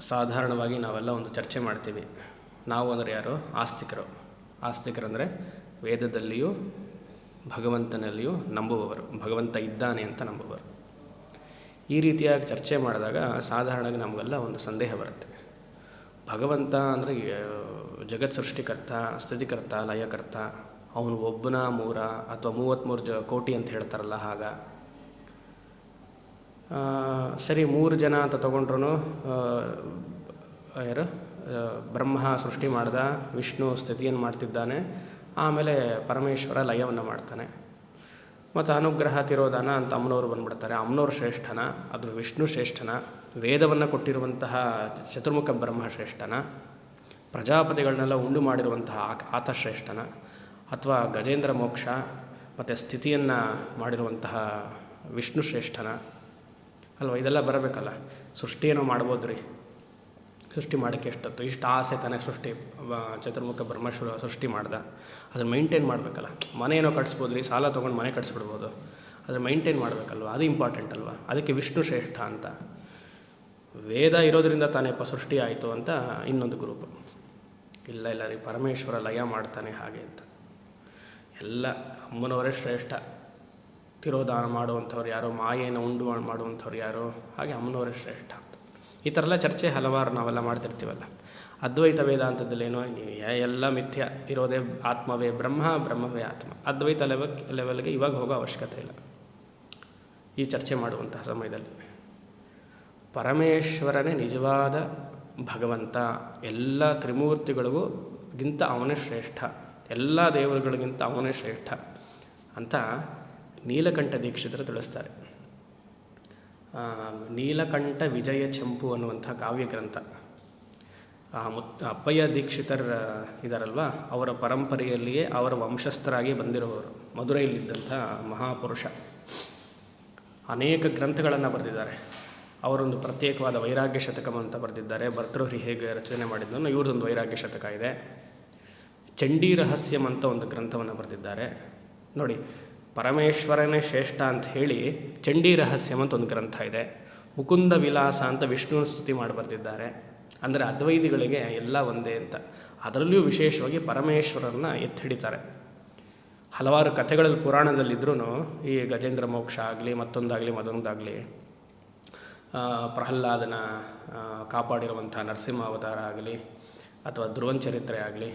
ಸಾಧಾರಣವಾಗಿ ನಾವೆಲ್ಲ ಒಂದು ಚರ್ಚೆ ಮಾಡ್ತೀವಿ. ನಾವು ಅಂದರೆ ಯಾರು? ಆಸ್ತಿಕರು. ಆಸ್ತಿಕರಂದರೆ ವೇದದಲ್ಲಿಯೂ, ಭಗವಂತನಲ್ಲಿಯೂ ನಂಬುವವರು. ಭಗವಂತ ಇದ್ದಾನೆ ಅಂತ ನಂಬುವವರು. ಈ ರೀತಿಯಾಗಿ ಚರ್ಚೆ ಮಾಡಿದಾಗ ಸಾಧಾರಣವಾಗಿ ನಮಗೆಲ್ಲ ಒಂದು ಸಂದೇಹ ಬರುತ್ತೆ. ಭಗವಂತ ಅಂದರೆ ಜಗತ್ ಸೃಷ್ಟಿಕರ್ತ, ಸ್ಥಿತಿಕರ್ತ, ಲಯಕರ್ತ. ಅವನು ಒಬ್ಬನ ಮೂರ ಅಥವಾ ಮೂವತ್ತ್ಮೂರು ಜ ಕೋಟಿ ಅಂತ ಹೇಳ್ತಾರಲ್ಲ ಆಗ ಸರಿ, ಮೂರು ಜನ ಅಂತ ತೊಗೊಂಡ್ರು ಯಾರು? ಬ್ರಹ್ಮ ಸೃಷ್ಟಿ ಮಾಡ್ದ, ವಿಷ್ಣು ಸ್ಥಿತಿಯನ್ನು ಮಾಡ್ತಿದ್ದಾನೆ, ಆಮೇಲೆ ಪರಮೇಶ್ವರ ಲಯವನ್ನು ಮಾಡ್ತಾನೆ. ಮತ್ತು ಅನುಗ್ರಹ ತಿರೋಧಾನ ಅಂತ ಅಮ್ಮನವರು ಬಂದ್ಬಿಡ್ತಾರೆ. ಅಮ್ಮನವ್ರು ಶ್ರೇಷ್ಠನ ಅದು ವಿಷ್ಣು ಶ್ರೇಷ್ಠನ, ವೇದವನ್ನು ಕೊಟ್ಟಿರುವಂತಹ ಚತುರ್ಮುಖ ಬ್ರಹ್ಮ ಶ್ರೇಷ್ಠನ ಪ್ರಜಾಪತಿಗಳನ್ನೆಲ್ಲ ಉಂಡು ಮಾಡಿರುವಂತಹ ಆತ ಶ್ರೇಷ್ಠನ, ಅಥವಾ ಗಜೇಂದ್ರ ಮೋಕ್ಷ, ಮತ್ತು ಸ್ಥಿತಿಯನ್ನು ಮಾಡಿರುವಂತಹ ವಿಷ್ಣು ಶ್ರೇಷ್ಠನ ಅಲ್ವಾ? ಇದೆಲ್ಲ ಬರಬೇಕಲ್ಲ? ಸೃಷ್ಟಿಯನ್ನು ಮಾಡ್ಬೋದು ರೀ ಸೃಷ್ಟಿ ಮಾಡೋಕ್ಕೆ ಎಷ್ಟೊತ್ತು? ಇಷ್ಟು ಆಸೆ ತಾನೇ ಸೃಷ್ಟಿ ಚತುರ್ಮುಖ ಬ್ರಹ್ಮೇಶ್ವರ ಸೃಷ್ಟಿ ಮಾಡ್ದ. ಅದನ್ನು ಮೈಂಟೈನ್ ಮಾಡಬೇಕಲ್ಲ. ಮನೆ ಏನೋ ಕಟ್ಸ್ಬೋದು ರೀ ಸಾಲ ತೊಗೊಂಡು ಮನೆ ಕಟ್ಸ್ಬಿಡ್ಬೋದು. ಅದನ್ನು ಮೈಂಟೈನ್ ಮಾಡಬೇಕಲ್ವ? ಅದು ಇಂಪಾರ್ಟೆಂಟ್ ಅಲ್ವಾ? ಅದಕ್ಕೆ ವಿಷ್ಣು ಶ್ರೇಷ್ಠ ಅಂತ. ವೇದ ಇರೋದರಿಂದ ತಾನೇಪ್ಪ ಸೃಷ್ಟಿ ಆಯಿತು ಅಂತ ಇನ್ನೊಂದು ಗ್ರೂಪ್ ಇಲ್ಲ ಇಲ್ಲ ರೀ, ಪರಮೇಶ್ವರ ಲಯ ಮಾಡ್ತಾನೆ ಹಾಗೆ ಅಂತ. ಎಲ್ಲ ಅಮ್ಮನವರೇ ಶ್ರೇಷ್ಠ. ತಿರೋಧಾನ ಮಾಡುವಂಥವ್ರು ಯಾರೋ ಮಾಯೆಯನ್ನು ಉಂಡು ಮಾಡ್- ಮಾಡುವಂಥವ್ರು ಯಾರೋ, ಹಾಗೆ ಅಮ್ಮನವರೇ ಶ್ರೇಷ್ಠ ಅಂತ. ಈ ಥರ ಎಲ್ಲ ಚರ್ಚೆ ಹಲವಾರು ನಾವೆಲ್ಲ ಮಾಡ್ತಿರ್ತೀವಲ್ಲ. ಅದ್ವೈತ ವೇದಾಂತದಲ್ಲೇನೋ ಎಲ್ಲ ಮಿಥ್ಯ ಇರೋದೇ ಆತ್ಮವೇ ಬ್ರಹ್ಮ, ಬ್ರಹ್ಮವೇ ಆತ್ಮ. ಅದ್ವೈತ ಲೆವೆಲ್ ಲೆವೆಲ್ಗೆ ಇವಾಗ ಹೋಗೋ ಅವಶ್ಯಕತೆ ಇಲ್ಲ. ಈ ಚರ್ಚೆ ಮಾಡುವಂತಹ ಸಮಯದಲ್ಲಿ. ಪರಮೇಶ್ವರನೇ ನಿಜವಾದ ಭಗವಂತ. ಎಲ್ಲ ತ್ರಿಮೂರ್ತಿಗಳಿಗೂ ಗಿಂತ ಅವನೇ ಶ್ರೇಷ್ಠ. ಎಲ್ಲ ದೇವರುಗಳಿಗಿಂತ ಅವನೇ ಶ್ರೇಷ್ಠ ಅಂತ ನೀಲಕಂಠ ದೀಕ್ಷಿತರು ತಿಳಿಸ್ತಾರೆ. ನೀಲಕಂಠ ವಿಜಯ ಚಂಪು ಅನ್ನುವಂಥ ಕಾವ್ಯ ಗ್ರಂಥ. ಮುತ್, ಅಪ್ಪಯ್ಯ ದೀಕ್ಷಿತರ ಇದಾರಲ್ವ? ಅವರ ಪರಂಪರೆಯಲ್ಲಿಯೇ ಅವರ ವಂಶಸ್ಥರಾಗಿ ಬಂದಿರುವವರು, ಮಧುರೈಲಿದ್ದಂಥ ಮಹಾಪುರುಷ. ಅನೇಕ ಗ್ರಂಥಗಳನ್ನು ಬರೆದಿದ್ದಾರೆ. ಅವರೊಂದು ಪ್ರತ್ಯೇಕವಾದ ವೈರಾಗ್ಯ ಶತಕಮ್ ಅಂತ ಬರೆದಿದ್ದಾರೆ. ಭರ್ತೃಹರಿ ಹೇಗೆ ರಚನೆ ಮಾಡಿದ್ದನ್ನು ಇವ್ರದ್ದೊಂದು ವೈರಾಗ್ಯ ಶತಕ ಇದೆ. ಚಂಡಿ ರಹಸ್ಯಂ ಅಂತ ಒಂದು ಗ್ರಂಥವನ್ನು ಬರೆದಿದ್ದಾರೆ. ನೋಡಿ ಪರಮೇಶ್ವರನೇ ಶ್ರೇಷ್ಠ ಅಂತ ಹೇಳಿ ಚಂಡಿ ರಹಸ್ಯಮ್ ಅಂತ ಒಂದು ಗ್ರಂಥ ಇದೆ. ಮುಕುಂದ ವಿಲಾಸ ಅಂತ ವಿಷ್ಣುವಿನ ಸ್ತುತಿ ಮಾಡಿ ಬರೆದಿದ್ದಾರೆ. ಅಂದರೆ ಅದ್ವೈತಿಗಳಿಗೆ ಎಲ್ಲ ಒಂದೇ ಅಂತ. ಅದರಲ್ಲಿಯೂ ವಿಶೇಷವಾಗಿ ಪರಮೇಶ್ವರನ್ನ ಎತ್ತಿ ಹಿಡಿತಾರೆ ಹಲವಾರು ಕಥೆಗಳಲ್ಲಿ ಪುರಾಣದಲ್ಲಿದ್ದರೂ ಈ ಗಜೇಂದ್ರ ಮೋಕ್ಷ ಆಗಲಿ, ಮತ್ತೊಂದಾಗಲಿ ಮತ್ತೊಂದಾಗಲಿ ಪ್ರಹ್ಲಾದನ ಕಾಪಾಡಿರುವಂಥ ನರಸಿಂಹ ಅವತಾರ ಆಗಲಿ, ಅಥವಾ ಧ್ರುವನ್ ಚರಿತ್ರೆ ಆಗಲಿ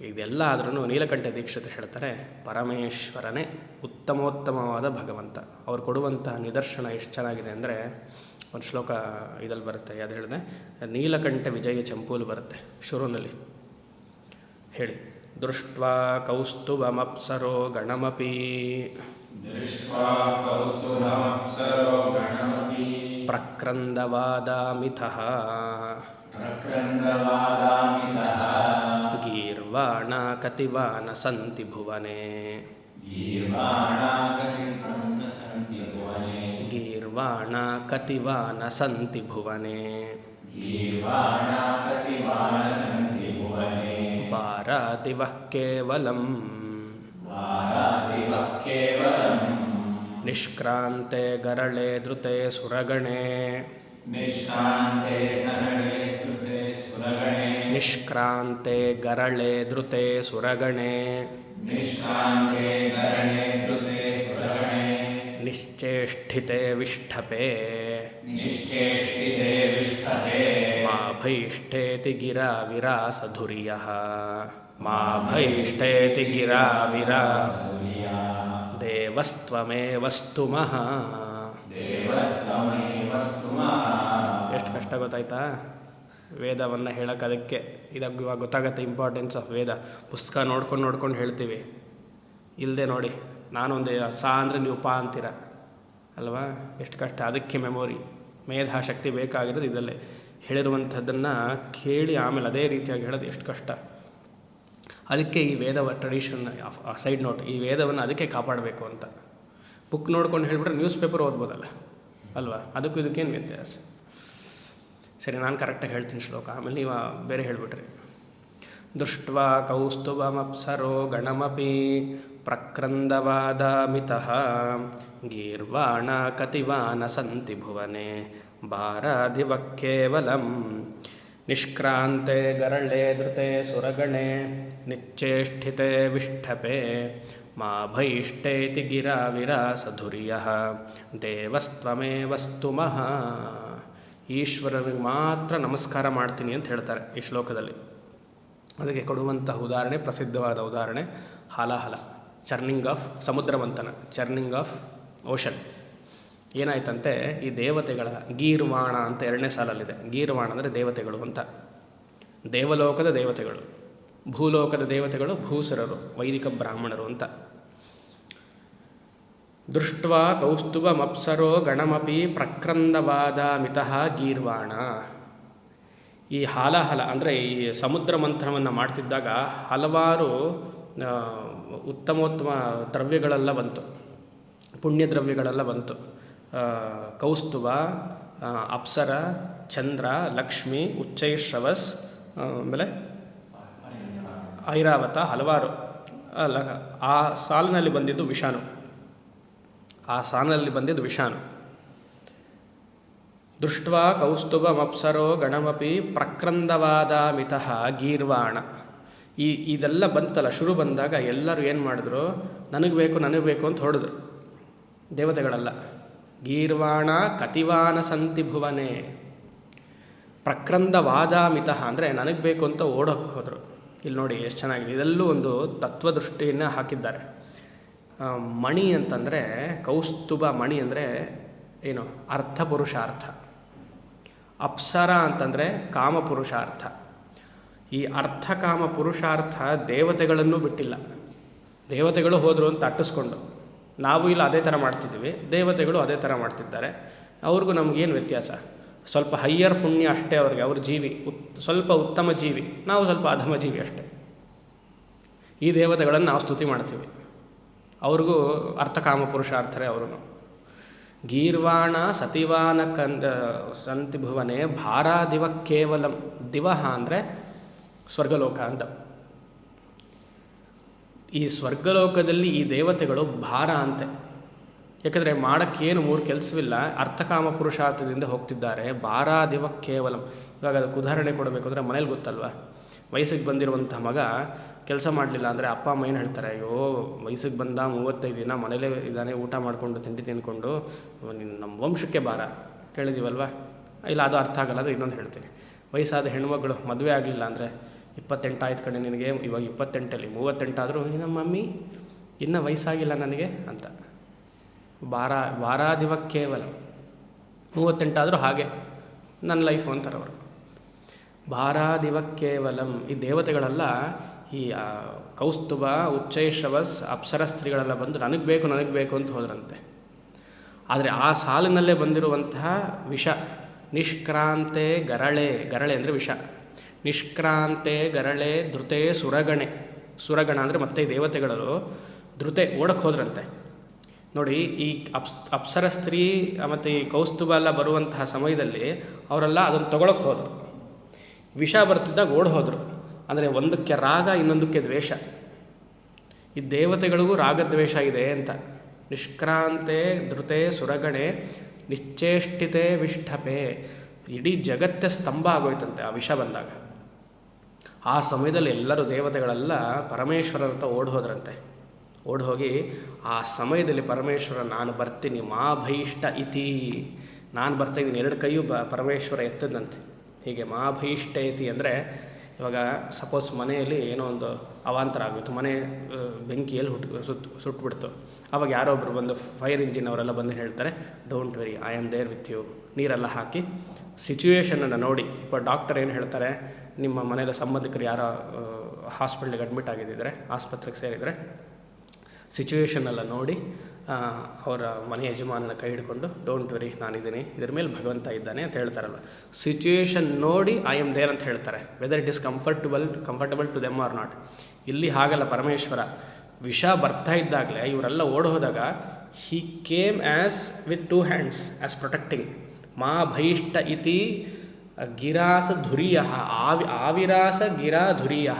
ಇದೆಲ್ಲ ಆದ್ರೂ ನೀಲಕಂಠ ದೀಕ್ಷಿತ ಹೇಳ್ತಾರೆ ಪರಮೇಶ್ವರನೇ ಉತ್ತಮೋತ್ತಮವಾದ ಭಗವಂತ. ಅವ್ರು ಕೊಡುವಂತಹ ನಿದರ್ಶನ ಎಷ್ಟು ಚೆನ್ನಾಗಿದೆ ಅಂದರೆ ಒಂದು ಶ್ಲೋಕ ಇದಲ್ಲಿ ಬರುತ್ತೆ ಅದು ಹೇಳಿದೆ ನೀಲಕಂಠ ವಿಜಯ ಚಂಪೂಲು ಬರುತ್ತೆ ಶುರುನಲ್ಲಿ ಹೇಳಿ. ದೃಷ್ಟ ಕೌಸ್ತುಭಮಪ್ಸರೋ ಗಣಮಪಿ. ಪ್ರಕ್ರಂದವಾದಾಮಿತಃ. ಗೀರ್ವಾಣ ुवने गीर्वाणा गीर्वाण कति वा नुवने गीर्वाणा वारादिवः केवलम्। निष्क्रान्ते गरळे धृते सुरगणे। निष्क्रान्ते गरळे ನಿಷ್ಕ್ರಾಂತೆ ಗರಳೆ ಧೃತೆ ಸುರಗಣೆ. ವಿಷ್ಠಪೆ. ನಿಶ್ಚೇಷ್ಟಿತೆ ವಿಷ್ಠತೆ ಮಾ ಭೈಷ್ಠೇತಿ ಗಿರಾ ವಿರಾಸಧುರಿಯ. ಮಾ ಭೈಷ್ಠೇತಿ ಗಿರಾ ವಿರಾ ದೇವಸ್ತ್ವಮೇವಸ್ತು ಮಹಾ. ಎಷ್ಟು ಕಷ್ಟ ಗೊತ್ತಾಯ್ತಾ? ವೇದವನ್ನು ಹೇಳೋಕೆ ಅದಕ್ಕೆ ಇದಾಗ ಇವಾಗ ಗೊತ್ತಾಗತ್ತೆ ಇಂಪಾರ್ಟೆನ್ಸ್ ಆಫ್ ವೇದ. ಪುಸ್ತಕ ನೋಡ್ಕೊಂಡು ನೋಡ್ಕೊಂಡು ಹೇಳ್ತೀವಿ. ಇಲ್ಲದೆ ನೋಡಿ, ನಾನೊಂದು ಸಾ ಅಂದರೆ ನೀವು ಪಾ ಅಂತೀರ. ಅಲ್ವಾ? ಎಷ್ಟು ಕಷ್ಟ. ಅದಕ್ಕೆ ಮೆಮೊರಿ ಮೇಧಾಶಕ್ತಿ ಬೇಕಾಗಿರೋದು ಇದಲ್ಲೇ ಹೇಳಿರುವಂಥದ್ದನ್ನು ಕೇಳಿ ಆಮೇಲೆ ಅದೇ ರೀತಿಯಾಗಿ ಹೇಳೋದು ಎಷ್ಟು ಕಷ್ಟ. ಅದಕ್ಕೆ ಈ ವೇದ ಟ್ರೆಡಿಷನ್ ಸೈಡ್ ನೋಟ್ ಈ ವೇದವನ್ನು ಅದಕ್ಕೆ ಕಾಪಾಡಬೇಕು ಅಂತ. ಬುಕ್ ನೋಡ್ಕೊಂಡು ಹೇಳಿಬಿಟ್ರೆ ನ್ಯೂಸ್ ಪೇಪರ್ ಓದ್ಬೋದಲ್ಲ. ಅಲ್ವಾ? ಅದಕ್ಕೂ ಇದಕ್ಕೇನು ವ್ಯತ್ಯಾಸ? ಸರಿ, ನಾನು ಕರೆಕ್ಟಾಗಿ ಹೇಳ್ತೀನಿ ಶ್ಲೋಕ. ಆಮೇಲೆ ನೀವು ಬೇರೆ ಹೇಳಿಬಿಟ್ರಿ. ದೃಷ್ಟ್ವಾ ಕೌಸ್ತುಭಮಪ್ಸರೋ ಗಣಮಪಿ ಪ್ರಕ್ರಂದವಾದಾಮಿತಃ ಗೀರ್ವಾಣ ಕತಿವಾನ ಸಂತಿ ಭುವನೆ ಕೇವಲಂ ನಿಷ್ಕ್ರಾಂತೆ ಗರಳೆ ಧೃತೆ ಸುರಗಣೆ ನಿಚ್ಚೇಷ್ಟಿತೆ ವಿಷ್ಠಪೆ ಮಾ ಭೈಷ್ಟೇತಿ ಗಿರಾ ವಿರಾಸಧುರ್ಯ ದೇವಸ್ತ್ವಮೇವಸ್ತು ಮಹಾ ಈಶ್ವರನಿಗೆ ಮಾತ್ರ ನಮಸ್ಕಾರ ಮಾಡ್ತೀನಿ ಅಂತ ಹೇಳ್ತಾರೆ ಈ ಶ್ಲೋಕದಲ್ಲಿ. ಅದಕ್ಕೆ ಕೊಡುವಂತಹ ಉದಾಹರಣೆ, ಪ್ರಸಿದ್ಧವಾದ ಉದಾಹರಣೆ, ಹಾಲಾಹಲ, ಚರ್ನಿಂಗ್ ಆಫ್ ಸಮುದ್ರವಂತನ ಚರ್ನಿಂಗ್ ಆಫ್ ಓಷನ್. ಏನಾಯ್ತಂತೆ, ಈ ದೇವತೆಗಳ ಗೀರ್ವಾಣ ಅಂತ ಎರಡನೇ ಸಾಲಲ್ಲಿದೆ. ಗೀರ್ವಾಣ ಅಂದರೆ ದೇವತೆಗಳು ಅಂತ. ದೇವಲೋಕದ ದೇವತೆಗಳು, ಭೂಲೋಕದ ದೇವತೆಗಳು ಭೂಸರರು, ವೈದಿಕ ಬ್ರಾಹ್ಮಣರು ಅಂತ. ದೃಷ್ಟ್ವಾ ಕೌಸ್ತುಭಮಪ್ಸರೋ ಗಣಮಪಿ ಪ್ರಕ್ರಂದವಾದ ಮಿತಃ ಗೀರ್ವಾಣ. ಈ ಹಾಲಹಲ ಅಂದರೆ ಈ ಸಮುದ್ರ ಮಂಥನವನ್ನು ಮಾಡ್ತಿದ್ದಾಗ ಹಲವಾರು ಉತ್ತಮೋತ್ತಮ ದ್ರವ್ಯಗಳೆಲ್ಲ ಬಂತು. ಪುಣ್ಯ ದ್ರವ್ಯಗಳೆಲ್ಲ ಬಂತು. ಕೌಸ್ತುವ ಅಪ್ಸರ, ಚಂದ್ರ, ಲಕ್ಷ್ಮಿ ಉಚ್ಚೈಶ್ರವಸ್ ಆಮೇಲೆ ಐರಾವತ ಹಲವಾರು. ಆ ಸಾಲಿನಲ್ಲಿ ಬಂದಿದ್ದು ವಿಷಾಣು ಆ ಸಾಲಿನಲ್ಲಿ ಬಂದಿದ್ದು ವಿಷಾನು. ದೃಷ್ಟ್ವ ಕೌಸ್ತುಭ ಮಪ್ಸರೋ ಗಣಮಪಿ ಪ್ರಕ್ರಂದವಾದ ಮಿತಃ ಗೀರ್ವಾಣ. ಈ, ಇದೆಲ್ಲ ಬಂತಲ್ಲ, ಶುರು ಬಂದಾಗ ಎಲ್ಲರೂ ಏನು ಮಾಡಿದ್ರು? ನನಗೆ ಬೇಕು ನನಗೆ ಬೇಕು ಅಂತ ಹೊಡೆದ್ರು. ದೇವತೆಗಳೆಲ್ಲ. ಗೀರ್ವಾಣ ಕತಿವಾನ ಸಂತಿ ಭುವನೆ. ಪ್ರಕ್ರಂದವಾದ ಮಿತಃ ಅಂದರೆ ನನಗೆ ಬೇಕು ಅಂತ ಓಡೋಕ್ಕೆ ಹೋದರು. ಇಲ್ಲಿ ನೋಡಿ ಎಷ್ಟು ಚೆನ್ನಾಗಿದೆ. ಇದೆಲ್ಲೂ ಒಂದು ತತ್ವದೃಷ್ಟಿಯನ್ನು ಹಾಕಿದ್ದಾರೆ. ಮಣಿ ಅಂತಂದರೆ, ಕೌಸ್ತುಭ ಮಣಿ ಅಂದರೆ ಏನು? ಅರ್ಥ ಪುರುಷಾರ್ಥ. ಅಪ್ಸರ ಅಂತಂದರೆ ಕಾಮಪುರುಷಾರ್ಥ ಈ ಅರ್ಥ ಕಾಮ ಪುರುಷಾರ್ಥ ದೇವತೆಗಳನ್ನು ಬಿಟ್ಟಿಲ್ಲ. ದೇವತೆಗಳು ಹೋದರು ಅಂತ ಅಟ್ಟಿಸ್ಕೊಂಡು ನಾವು ಇಲ್ಲ ಅದೇ ಥರ ಮಾಡ್ತಿದ್ದೀವಿ, ದೇವತೆಗಳು ಅದೇ ಥರ ಮಾಡ್ತಿದ್ದಾರೆ. ಅವ್ರಿಗೂ ನಮಗೇನು ವ್ಯತ್ಯಾಸ? ಸ್ವಲ್ಪ ಹೈಯರ್ ಪುಣ್ಯ ಅಷ್ಟೇ ಅವ್ರಿಗೆ, ಅವ್ರ ಜೀವಿ. ಉತ್, ಸ್ವಲ್ಪ ಉತ್ತಮ ಜೀವಿ. ನಾವು ಸ್ವಲ್ಪ ಅಧಮ ಜೀವಿ ಅಷ್ಟೇ. ಈ ದೇವತೆಗಳನ್ನು ನಾವು ಸ್ತುತಿ ಮಾಡ್ತೀವಿ. ಅವ್ರಿಗೂ ಅರ್ಥಕಾಮ ಪುರುಷಾರ್ಥರೇ ಅವರು ಗೀರ್ವಾಣ ಸತಿವಾನ ಕಂದ ಸಂತಿ ಭುವನೆ ಭಾರಾದಿವ ಕೇವಲಂ ದಿವಹ ಅಂದರೆ ಸ್ವರ್ಗಲೋಕ ಅಂತ. ಈ ಸ್ವರ್ಗಲೋಕದಲ್ಲಿ ಈ ದೇವತೆಗಳು ಭಾರ ಅಂತೆ. ಯಾಕಂದರೆ ಮಾಡೋಕ್ಕೇನು ಮೂರು ಕೆಲಸವಿಲ್ಲ ಅರ್ಥಕಾಮ ಪುರುಷಾರ್ಥದಿಂದ ಹೋಗ್ತಿದ್ದಾರೆ, ಭಾರಾದಿವ ಕೇವಲಂ. ಇವಾಗ ಅದಕ್ಕೆ ಉದಾಹರಣೆ ಕೊಡಬೇಕು ಅಂದರೆ ಮನೇಲಿ ಗೊತ್ತಲ್ವಾ? ವಯಸ್ಸಿಗೆ ಬಂದಿರುವಂಥ ಮಗ ಕೆಲಸ ಮಾಡಲಿಲ್ಲ ಅಂದರೆ ಅಪ್ಪ ಅಮ್ಮ ಏನು ಹೇಳ್ತಾರೆ, ಅಯ್ಯೋ, ವಯಸ್ಸಿಗೆ ಬಂದ ಮೂವತ್ತೈದು ದಿನ ಮನೇಲೇ ಇದ್ದಾನೆ, ಊಟ ಮಾಡಿಕೊಂಡು ತಿಂಡಿ ತಿಂದ್ಕೊಂಡು ನೀನು ನಮ್ಮ ವಂಶಕ್ಕೆ ಭಾರ ಕೇಳಿದೀವಲ್ವ? ಇಲ್ಲ, ಅದು ಅರ್ಥ ಆಗಲ್ಲ ಅಂದರೆ ಇನ್ನೊಂದು ಹೇಳ್ತೀನಿ. ವಯಸ್ಸಾದ ಹೆಣ್ಮಗಳು ಮದುವೆ ಆಗಲಿಲ್ಲ ಅಂದರೆ ಇಪ್ಪತ್ತೆಂಟು ಆಯ್ತು ಕಡೆ ನಿನಗೆ, ಇವಾಗ ಇಪ್ಪತ್ತೆಂಟಲ್ಲಿ, ಮೂವತ್ತೆಂಟಾದರೂ ನಮ್ಮ ಮಮ್ಮಿ, ಇನ್ನೂ ವಯಸ್ಸಾಗಿಲ್ಲ ನನಗೆ, ಅಂತ. ವಾರ, ವಾರಾದಿವ ಕೇವಲ ಮೂವತ್ತೆಂಟಾದರೂ ಹಾಗೆ, ನನ್ನ ಲೈಫು ಅಂತಾರೆ ಅವರು ಭಾರಾದಿವ ಕೇವಲಂ ಈ ದೇವತೆಗಳೆಲ್ಲ ಈ ಕೌಸ್ತುಬ ಕೌಸ್ತುಭ ಉಚ್ಚೈಶ್ರವಸ್ ಅಪ್ಸರ ಸ್ತ್ರೀಗಳೆಲ್ಲ ಬಂದು ನನಗೆ ಬೇಕು ನನಗೆ ಬೇಕು ಅಂತ ಹೋದ್ರಂತೆ. ಆದರೆ ಆ ಸಾಲಿನಲ್ಲೇ ಬಂದಿರುವಂತಹ ವಿಷ, ನಿಷ್ಕ್ರಾಂತೆ ಗರಳೆ ಗರಳೆ ಅಂದರೆ ವಿಷ, ನಿಷ್ಕ್ರಾಂತೆ ಗರಳೆ ಧೃತೆ ಸುರಗಣೆ. ಸುರಗಣ ಅಂದರೆ ಮತ್ತೆ ಈ ದೇವತೆಗಳು ಧೃತೆ ಓಡಕ್ಕೆ ಹೋದ್ರಂತೆ. ನೋಡಿ, ಈ ಅಪ್ಸ್ ಅಪ್ಸರ ಸ್ತ್ರೀ ಮತ್ತು ಈ ಕೌಸ್ತುಭ ಎಲ್ಲ ಬರುವಂತಹ ಸಮಯದಲ್ಲಿ ಅವರೆಲ್ಲ ಅದನ್ನು ತಗೊಳಕ್ಕೆ ಹೋದರು. ವಿಷ ಬರ್ತಿದ್ದಾಗ ಓಡ್ ಹೋದರು ಅಂದರೆ ಒಂದಕ್ಕೆ ರಾಗ, ಇನ್ನೊಂದಕ್ಕೆ ದ್ವೇಷ. ಈ ದೇವತೆಗಳಿಗೂ ರಾಗದ್ವೇಷ ಇದೆ ಅಂತ. ನಿಷ್ಕ್ರಾಂತೆ ಧೃತೆ ಸುರಗಣೆ, ನಿಶ್ಚೇಷ್ಟಿತೆ ವಿಷ್ಠಪೆ. ಇಡೀ ಜಗತ್ತೇ ಸ್ತಂಭ ಆಗೋಯ್ತಂತೆ ಆ ವಿಷ ಬಂದಾಗ. ಆ ಸಮಯದಲ್ಲಿ ಎಲ್ಲರೂ ದೇವತೆಗಳೆಲ್ಲ ಪರಮೇಶ್ವರರತ್ತ ಓಡ್ ಹೋದ್ರಂತೆ ಓಡ್ ಹೋಗಿ ಆ ಸಮಯದಲ್ಲಿ ಪರಮೇಶ್ವರ, ನಾನು ಬರ್ತೀನಿ ಮಾ ಭೈಷ್ಟ ಇತಿ. ನಾನು ಬರ್ತಾ ಇದ್ದೀನಿ, ಎರಡು ಕೈಯೂ ಪರಮೇಶ್ವರ ಎತ್ತದಂತೆ ಹೀಗೆ ಮಹಾಭೀಷ್ಟಯತಿ ಅಂದರೆ ಇವಾಗ ಸಪೋಸ್ ಮನೆಯಲ್ಲಿ ಏನೋ ಒಂದು ಅವಾಂತರ ಆಗೋಯಿತು ಮನೆ ಬೆಂಕಿಯಲ್ಲಿ ಹುಟ್ಟು ಸುಟ್ಟು ಸುಟ್ಬಿಡ್ತು. ಆವಾಗ ಯಾರೋ ಒಬ್ಬರು ಬಂದು ಫೈರ್ ಇಂಜಿನ್ ಅವರೆಲ್ಲ ಬಂದು ಹೇಳ್ತಾರೆ don't worry I am there with you ನೀರೆಲ್ಲ ಹಾಕಿ ಸಿಚುವೇಷನನ್ನು ನೋಡಿ. ಇಪ್ಪ ಡಾಕ್ಟರ್ ಏನು ಹೇಳ್ತಾರೆ, ನಿಮ್ಮ ಮನೆಯಲ್ಲಿ ಸಂಬಂಧಿಕರು ಯಾರೋ ಹಾಸ್ಪಿಟ್ಲಿಗೆ ಅಡ್ಮಿಟ್ ಆಗಿದ್ದಿದ್ರೆ, ಆಸ್ಪತ್ರೆಗೆ ಸೇರಿದರೆ ಸಿಚುವೇಷನೆಲ್ಲ ನೋಡಿ ಅವರ ಮನೆ ಯಜಮಾನನ ಕೈ ಹಿಡ್ಕೊಂಡು ಡೋಂಟ್ ವರಿ ನಾನಿದ್ದೀನಿ. ಇದ್ರ ಮೇಲೆ ಭಗವಂತ ಇದ್ದಾನೆ ಅಂತ ಹೇಳ್ತಾರಲ್ಲ ಸಿಚುವೇಶನ್ ನೋಡಿ ಐ ಆಮ್ ದೇರ್ ಅಂತ ಹೇಳ್ತಾರೆ. Whether it is comfortable comfortable to them or not ಇಲ್ಲಿ ಹಾಗಲ್ಲ ಪರಮೇಶ್ವರ. ವಿಷ ಬರ್ತಾ ಇದ್ದಾಗಲೇ, ಇವರೆಲ್ಲ ಓಡ್ ಹೋದಾಗ he came as with two hands as protecting ಮಾ ಭೈಷ್ಟ ಇತಿ, ಗಿರಾಸ ಧುರಿಯ. ಆವಿ, ಆವಿರಾಸ ಗಿರಾ ಧುರಿಯ.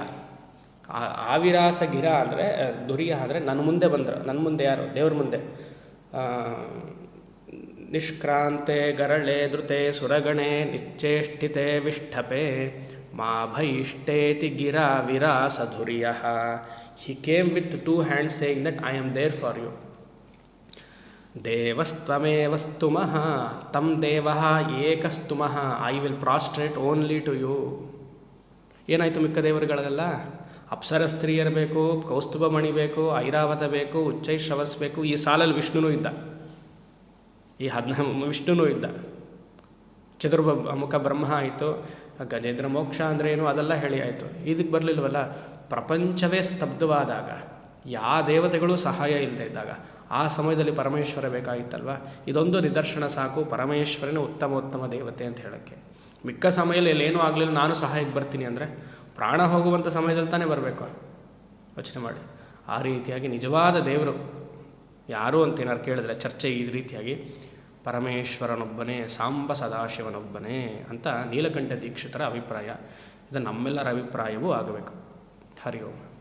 ಆವಿರಾಸ ಗಿರ ಅಂದರೆ ದುರಿಯ ಆದರೆ ನನ್ನ ಮುಂದೆ ಬಂದರು. ನನ್ನ ಮುಂದೆ ಯಾರು? ದೇವ್ರ ಮುಂದೆ. ನಿಷ್ಕ್ರಾಂತೆ ಗರಳೆ ಧೃತೆ ಸುರಗಣೆ ನಿಶ್ಚೇಷ್ಟಿತೆ ವಿಷ್ಠಪೆ, ಮಾ ಭೈಷ್ಟೇತಿ ವಿರಾಸ ಧುರ್ಯಃ. He came with two hands saying that I am there for you ದೇವಸ್ತ್ವಮೇವಸ್ತುಮಃ ತಂ ದೇವ ಏಕಸ್ತುಮಃ. I will prostrate only to you ಏನಾಯಿತು ಮಿಕ್ಕ ದೇವರುಗಳಿಗೆಲ್ಲ ಅಪ್ಸರ ಸ್ತ್ರೀಯರು ಬೇಕು, ಕೌಸ್ತುಭ ಮಣಿ ಬೇಕು, ಐರಾವತ ಬೇಕು, ಉಚ್ಚೈ ಶ್ರವಸ್ ಬೇಕು, ಈ ಸಾಲಲ್ಲಿ ವಿಷ್ಣುನೂ ಇದ್ದ. ಈ ಹದ್ನ, ವಿಷ್ಣುನೂ ಇದ್ದ. ಚತುರ್ಭ, ಮುಖ ಬ್ರಹ್ಮ ಆಯಿತು, ಗಜೇಂದ್ರ ಮೋಕ್ಷ ಅಂದ್ರೆ ಏನು, ಅದೆಲ್ಲ ಹೇಳಿ ಆಯಿತು. ಇದಕ್ಕೆ ಬರಲಿಲ್ವಲ್ಲ, ಪ್ರಪಂಚವೇ ಸ್ತಬ್ಧವಾದಾಗ ಯಾವ ದೇವತೆಗಳು ಸಹಾಯ ಇಲ್ಲದೆ ಇದ್ದಾಗ, ಆ ಸಮಯದಲ್ಲಿ ಪರಮೇಶ್ವರ ಬೇಕಾಗಿತ್ತಲ್ವ ಇದೊಂದು ನಿದರ್ಶನ ಸಾಕು, ಪರಮೇಶ್ವರನೇ ಉತ್ತಮ ದೇವತೆ ಅಂತ ಹೇಳೋಕ್ಕೆ. ಮಿಕ್ಕ ಸಮಯದಲ್ಲಿ ಏನೇನೂ ಆಗಲಿಲ್ಲ, ನಾನು ಸಹಾಯಕ್ಕೆ ಬರ್ತೀನಿ ಅಂದರೆ ಪ್ರಾಣ ಹೋಗುವಂಥ ಸಮಯದಲ್ಲಿ ತಾನೇ ಬರಬೇಕು ಯೋಚನೆ ಮಾಡಿ. ಆ ರೀತಿಯಾಗಿ ನಿಜವಾದ ದೇವರು ಯಾರು ಅಂತ ಏನಾರು ಕೇಳಿದ್ರೆ ಚರ್ಚೆ ಈ ರೀತಿಯಾಗಿ, ಪರಮೇಶ್ವರನೊಬ್ಬನೇ, ಸಾಂಬ ಸದಾಶಿವನೊಬ್ಬನೇ ಅಂತ ನೀಲಕಂಠ ದೀಕ್ಷಿತರ ಅಭಿಪ್ರಾಯ. ಇದು ನಮ್ಮೆಲ್ಲರ ಅಭಿಪ್ರಾಯವೂ ಆಗಬೇಕು. ಹರಿ ಓಂ.